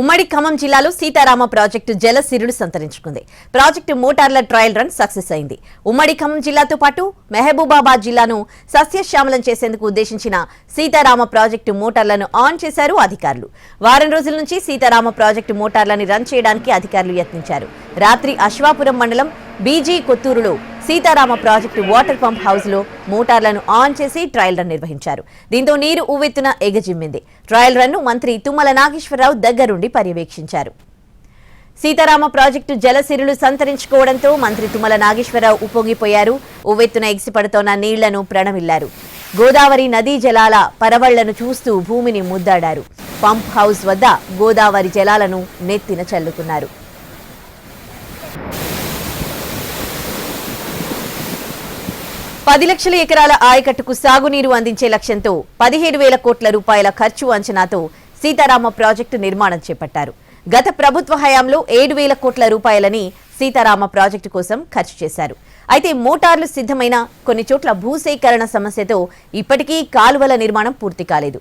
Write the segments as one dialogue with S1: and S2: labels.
S1: ఉమ్మడి ఖమ్మం జిల్లాలో సీతారామ ప్రాజెక్టు జలసిరుడు సంతరించుకుంది. ప్రాజెక్టు మోటార్ల ట్రయల్ రన్ సక్సెస్ అయింది. ఉమ్మడి ఖమ్మం జిల్లాతో పాటు మెహబూబాబాద్ జిల్లాను సస్యశ్యామలం చేసేందుకు ఉద్దేశించిన సీతారామ ప్రాజెక్టు మోటార్లను ఆన్ చేశారు అధికారులు. వారం రోజుల నుంచి సీతారామ ప్రాజెక్టు మోటార్లను రన్ చేయడానికి అధికారులు యత్నించారు. రాత్రి అశ్వాపురం మండలం బీజీ కొత్తూరులో సీతారామ ప్రాజెక్టు వాటర్ పంప్ హౌస్లో మోటార్లను ఆన్ చేసి ట్రయల్ రన్ నిర్వహించారు. దీంతో నీరు ఉవ్వెత్తున ఎగజిమ్మింది. ట్రయల్ రన్ను మంత్రి తుమ్మల నాగేశ్వరరావు దగ్గరుండి పర్యవేక్షించారు. సీతారామ ప్రాజెక్టు జలసిరులు సంతరించుకోవడంతో మంత్రి తుమ్మల నాగేశ్వరరావు ఉప్పొంగిపోయారు. ఉవ్వెత్తున ఎగిసిపడుతోన్న నీళ్ళను ప్రణమిల్లారు. గోదావరి నదీ జలాల పరవళ్ళను చూస్తూ భూమిని ముద్దాడారు. పంప్ హౌస్ వద్ద గోదావరి జలాలను నెత్తిన చల్లుకున్నారు. పది లక్షల ఎకరాల ఆయకట్టుకు సాగునీరు అందించే లక్ష్యంతో పదిహేడు వేల కోట్ల రూపాయల ఖర్చు అంచనాతో సీతారామ ప్రాజెక్టు నిర్మాణం చేపట్టారు. గత ప్రభుత్వ హయాంలో ఏడు వేల కోట్ల రూపాయలని సీతారామ ప్రాజెక్టు కోసం ఖర్చు చేశారు. అయితే మోటార్లు సిద్ధమైన కొన్ని చోట్ల భూసేకరణ సమస్యతో ఇప్పటికీ కాలువల నిర్మాణం పూర్తి కాలేదు.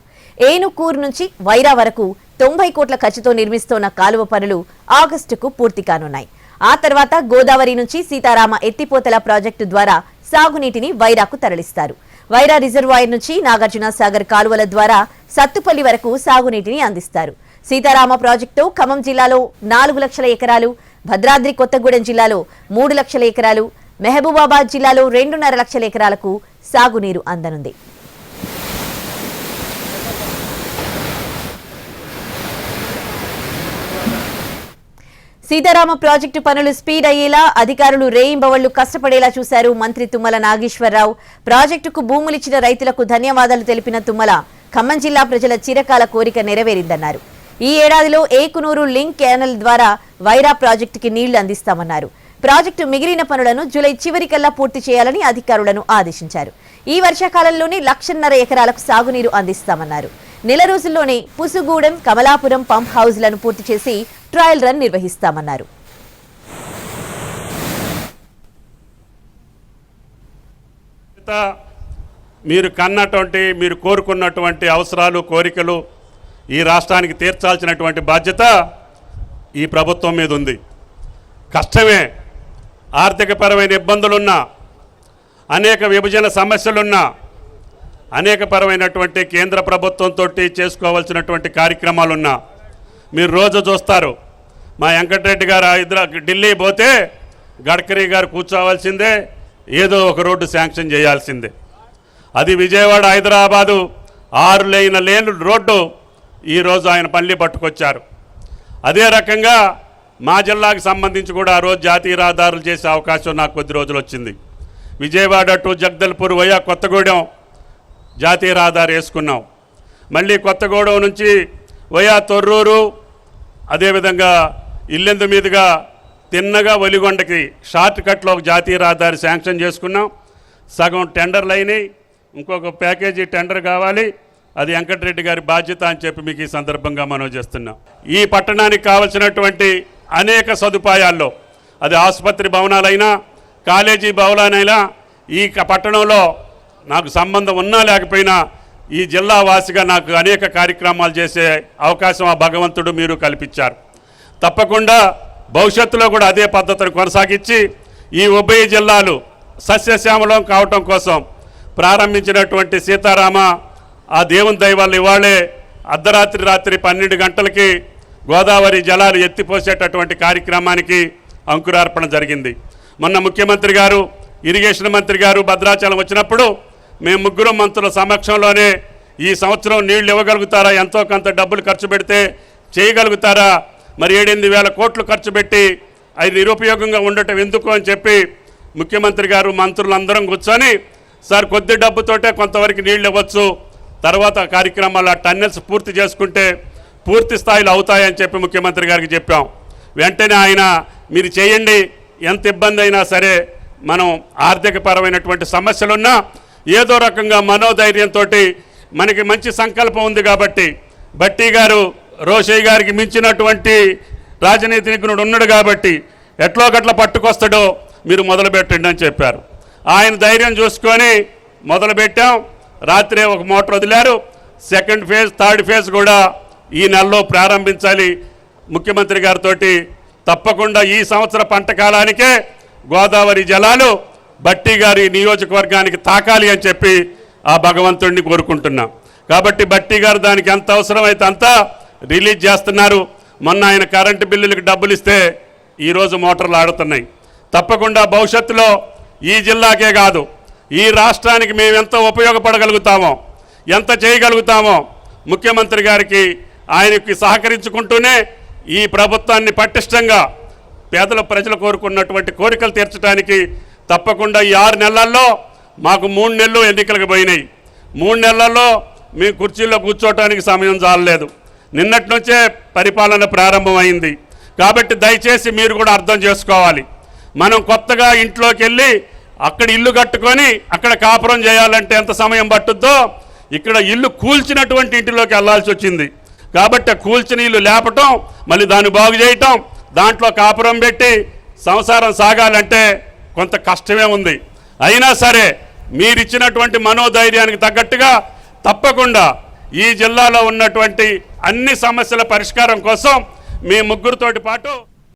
S1: ఏనుకూరు నుంచి వైరా వరకు తొంభై కోట్ల ఖర్చుతో నిర్మిస్తోన్న కాలువ పనులు ఆగస్టుకు పూర్తి కానున్నాయి. ఆ తర్వాత గోదావరి నుంచి సీతారామ ఎత్తిపోతల ప్రాజెక్టు ద్వారా సాగునీటిని వైరాకు తరలిస్తారు. వైరా రిజర్వాయర్ నుంచి నాగార్జున సాగర్ కాలువల ద్వారా సత్తుపల్లి వరకు సాగునీటిని అందిస్తారు. సీతారామ ప్రాజెక్టు ఖమ్మం జిల్లాలో నాలుగు లక్షల ఎకరాలు భద్రాద్రి కొత్తగూడెం జిల్లాలో మూడు లక్షల ఎకరాలు మెహబూబాబాద్ జిల్లాలో రెండున్నర లక్షల ఎకరాలకు సాగునీరు అందనుంది. సీతారామ ప్రాజెక్టు పనులు స్పీడ్ అయ్యేలా అధికారులు రేయింబవళ్ళు కష్టపడేలా చూశారు మంత్రి తుమ్మల నాగేశ్వరరావు. ప్రాజెక్టుకు భూములిచ్చిన రైతులకు ధన్యవాదాలు తెలిపిన తుమ్మల ఖమ్మం జిల్లా ప్రజల చిరకాల కోరిక నెరవేరిందన్నారు. ఈ ఏడాదిలో ఏకునూరు లింక్ కెనల్ ద్వారా వైరా ప్రాజెక్టుకి నీళ్ళు అందిస్తామన్నారు. ప్రాజెక్టు మిగిలిన పనులను జూలై చివరికల్లా పూర్తి చేయాలని అధికారులను ఆదేశించారు. ఈ వర్షాకాలంలోనే లక్షన్నర ఎకరాలకు సాగునీరు అందిస్తామన్నారు. నెల రోజుల్లోనే పుసుగూడెం కమలాపురం పంప్ హౌజ్లను పూర్తి చేసి ట్రయల్ రన్ నిర్వహిస్తామన్నారు.
S2: మీరు కన్నటువంటి మీరు కోరుకున్నటువంటి అవసరాలు కోరికలు ఈ రాష్ట్రానికి తీర్చాల్సినటువంటి బాధ్యత ఈ ప్రభుత్వం మీద ఉంది. కష్టమే ఆర్థికపరమైన ఇబ్బందులున్నా అనేక విభజన సమస్యలున్నా అనేకపరమైనటువంటి కేంద్ర ప్రభుత్వంతో చేసుకోవాల్సినటువంటి కార్యక్రమాలున్నా మీరు రోజు చూస్తారు. మా వెంకటరెడ్డి గారు హైదరా ఢిల్లీ పోతే గడ్కరీ గారు కూర్చోవాల్సిందే ఏదో ఒక రోడ్డు శాంక్షన్ చేయాల్సిందే. అది విజయవాడ హైదరాబాదు ఆరు లేన లేని రోడ్డు ఈరోజు ఆయన పల్లి పట్టుకొచ్చారు. అదే రకంగా మా జిల్లాకు సంబంధించి కూడా ఆ రోజు జాతీయ రహదారులు చేసే అవకాశం నాకు కొద్ది రోజులు వచ్చింది. విజయవాడ టు జగదల్పూర్ వయా కొత్తగూడెం జాతీయ రహదారి వేసుకున్నాం. మళ్ళీ కొత్తగూడెం నుంచి వయా తొర్రూరు అదేవిధంగా ఇల్లెందు మీదుగా తిన్నగా ఒలిగొండకి షార్ట్ కట్లో ఒక జాతీయ రహదారి శాంక్షన్ చేసుకున్నాం. సగం టెండర్లు అయినాయి. ఇంకొక ప్యాకేజీ టెండర్ కావాలి. అది వెంకటరెడ్డి గారి బాధ్యత అని చెప్పి మీకు ఈ సందర్భంగా మనం చేస్తున్నాం. ఈ పట్టణానికి కావలసినటువంటి అనేక సదుపాయాల్లో అది ఆసుపత్రి భవనాలైనా కాలేజీ భవనాలైనా ఈ క- పట్టణంలో నాకు సంబంధం ఉన్నా లేకపోయినా ఈ జిల్లా వాసిగా నాకు అనేక కార్యక్రమాలు చేసే అవకాశం ఆ భగవంతుడు మీరు కల్పించారు. తప్పకుండా భవిష్యత్తులో కూడా అదే పద్ధతిని కొనసాగించి ఈ ఉభయ జిల్లాలు సస్యశ్యామలం కావటం కోసం ప్రారంభించినటువంటి సీతారామ ఆ దేవుని దైవాలు ఇవాళే అర్ధరాత్రి రాత్రి పన్నెండు గంటలకి గోదావరి జలాలు ఎత్తిపోసేటటువంటి కార్యక్రమానికి అంకురార్పణ జరిగింది. మొన్న ముఖ్యమంత్రి గారు ఇరిగేషన్ మంత్రి గారు భద్రాచలం వచ్చినప్పుడు మేము ముగ్గురు మంత్రుల సమక్షంలోనే ఈ సంవత్సరం నీళ్ళు ఇవ్వగలుగుతారా? ఎంతో కొంత డబ్బులు ఖర్చు పెడితే చేయగలుగుతారా? మరి ఏడెనిమిది వేల కోట్లు ఖర్చు పెట్టి అది నిరుపయోగంగా ఉండటం ఎందుకు అని చెప్పి ముఖ్యమంత్రి గారు మంత్రులందరం కూర్చొని సార్ కొద్ది డబ్బుతోటే కొంతవరకు నీళ్ళు ఇవ్వచ్చు. తర్వాత కార్యక్రమాలు ఆ టన్నెల్స్ పూర్తి చేసుకుంటే పూర్తి స్థాయిలో అవుతాయని చెప్పి ముఖ్యమంత్రి గారికి చెప్పాం. వెంటనే ఆయన మీరు చేయండి. ఎంత ఇబ్బంది అయినా సరే మనం ఆర్థికపరమైనటువంటి సమస్యలున్నా ఏదో రకంగా మనోధైర్యంతో మనకి మంచి సంకల్పం ఉంది కాబట్టి బట్టి గారు రోషయ్య గారికి మించినటువంటి రాజనీతి నిపుణుడు ఉన్నాడు కాబట్టి ఎట్లో గట్ల పట్టుకొస్తాడో మీరు మొదలుపెట్టండి అని చెప్పారు. ఆయన ధైర్యం చూసుకొని మొదలుపెట్టాం. రాత్రే ఒక మోటార్ వదిలారు. సెకండ్ ఫేజ్ థర్డ్ ఫేజ్ కూడా ఈ నెలలో ప్రారంభించాలి. ముఖ్యమంత్రి గారితో తప్పకుండా ఈ సంవత్సర పంట కాలానికే గోదావరి జలాలు బట్టి గారి నియోజకవర్గానికి తాకాలి అని చెప్పి ఆ భగవంతుడిని కోరుకుంటున్నాం. కాబట్టి బట్టి గారు దానికి ఎంత అవసరమైతే అంతా రిలీజ్ చేస్తున్నారు. మొన్న ఆయన కరెంటు బిల్లులకు డబ్బులు ఇస్తే ఈరోజు మోటార్లు ఆడుతున్నాయి. తప్పకుండా భవిష్యత్తులో ఈ జిల్లాకే కాదు ఈ రాష్ట్రానికి మేము ఎంత ఉపయోగపడగలుగుతామో ఎంత చేయగలుగుతామో ముఖ్యమంత్రి గారికి ఆయనకి సహకరించుకుంటూనే ఈ ప్రభుత్వాన్ని పటిష్టంగా పేదల ప్రజలు కోరుకున్నటువంటి కోరికలు తీర్చడానికి తప్పకుండా ఈ ఆరు నెలల్లో మాకు మూడు నెలలు ఎన్నికలకు పోయినాయి. మూడు నెలల్లో మీ కుర్చీల్లో కూర్చోవటానికి సమయం చాలలేదు. నిన్నటి నుంచే పరిపాలన ప్రారంభమైంది. కాబట్టి దయచేసి మీరు కూడా అర్థం చేసుకోవాలి. మనం కొత్తగా ఇంట్లోకి వెళ్ళి అక్కడ ఇల్లు కట్టుకొని అక్కడ కాపురం చేయాలంటే ఎంత సమయం పట్టుద్దో ఇక్కడ ఇల్లు కూల్చినటువంటి ఇంటిలోకి వెళ్ళాల్సి వచ్చింది. కాబట్టి కూల్చిన ఇల్లు లేపటం మళ్ళీ దాన్ని బాగు చేయటం దాంట్లో కాపురం పెట్టి సంసారం సాగాలంటే కొంత కష్టమే ఉంది. అయినా సరే మీరిచ్చినటువంటి మనోధైర్యానికి తగ్గట్టుగా తప్పకుండా ఈ జిల్లాలో ఉన్నటువంటి అన్ని సమస్యల పరిష్కారం కోసం మీ ముగ్గురితోటి పాటు